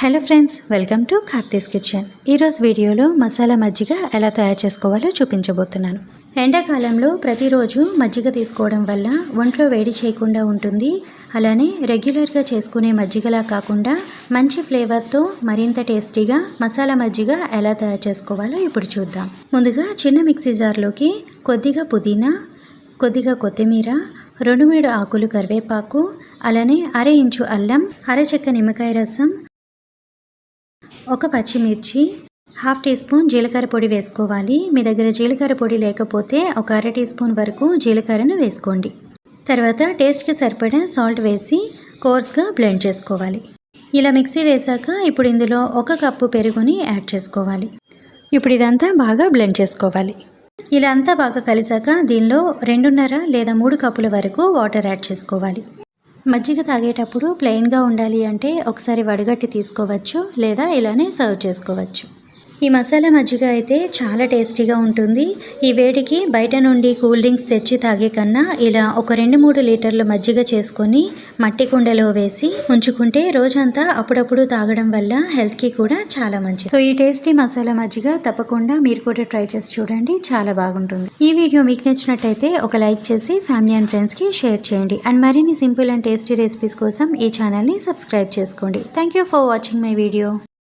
Hello friends welcome to Karthi's kitchen. ఈరోజు వీడియోలో మసాలా మజ్జిగ ఎలా తయారు చేసుకోవాలో చూపించబోతున్నాను. ఎండాకాలంలో ప్రతిరోజు మజ్జిగ తీసుకోవడం వల్ల ఒంట్లో వేడి చేయకుండా ఉంటుంది. అలానే రెగ్యులర్గా చేసుకునే మజ్జిగలా కాకుండా మంచి ఫ్లేవర్తో మరింత టేస్టీగా మసాలా మజ్జిగ ఎలా తయారు చేసుకోవాలో ఇప్పుడు చూద్దాం. ముందుగా చిన్న మిక్సీ జార్లోకి కొద్దిగా పుదీనా కొద్దిగా కొత్తిమీర రెండు మూడు ఆకులు కరివేపాకు అలానే అర ఇంచు అల్లం అర చెక్క నిమ్మకాయ రసం ఒక పచ్చిమిర్చి హాఫ్ టీ స్పూన్ జీలకర్ర పొడి వేసుకోవాలి. మీ దగ్గర జీలకర్ర పొడి లేకపోతే ఒక అర టీ స్పూన్ వరకు జీలకర్రను వేసుకోండి. తర్వాత టేస్ట్కి సరిపడా సాల్ట్ వేసి కోర్స్గా బ్లెండ్ చేసుకోవాలి. ఇలా మిక్సీ వేశాక ఇప్పుడు ఇందులో ఒక కప్పు పెరుగుని యాడ్ చేసుకోవాలి. ఇప్పుడు ఇదంతా బాగా బ్లెండ్ చేసుకోవాలి. ఇలా అంతా బాగా కలిసాక దీనిలో రెండున్నర లేదా మూడు కప్పుల వరకు వాటర్ యాడ్ చేసుకోవాలి. మజ్జిగ తాగేటప్పుడు ప్లెయిన్గా ఉండాలి అంటే ఒకసారి వడగట్టి తీసుకోవచ్చు లేదా ఇలానే సర్వ్ చేసుకోవచ్చు. ఈ మసాలా మజ్జిగ అయితే చాలా టేస్టీగా ఉంటుంది. ఈ వేడికి బయట నుండి కూల్ డ్రింక్స్ తెచ్చి తాగే కన్నా ఇలా ఒక రెండు మూడు లీటర్లు మజ్జిగ చేసుకొని మట్టి కుండలో వేసి ఉంచుకుంటే రోజంతా అప్పుడప్పుడు తాగడం వల్ల హెల్త్కి కూడా చాలా మంచిది. సో ఈ టేస్టీ మసాలా మజ్జిగ తప్పకుండా మీరు కూడా ట్రై చేసి చూడండి. చాలా బాగుంటుంది. ఈ వీడియో మీకు నచ్చినట్టయితే ఒక లైక్ చేసి ఫ్యామిలీ అండ్ ఫ్రెండ్స్కి షేర్ చేయండి. అండ్ మరిన్ని సింపుల్ అండ్ టేస్టీ రెసిపీస్ కోసం ఈ ఛానల్ని సబ్స్క్రైబ్ చేసుకోండి. Thank you for watching my video.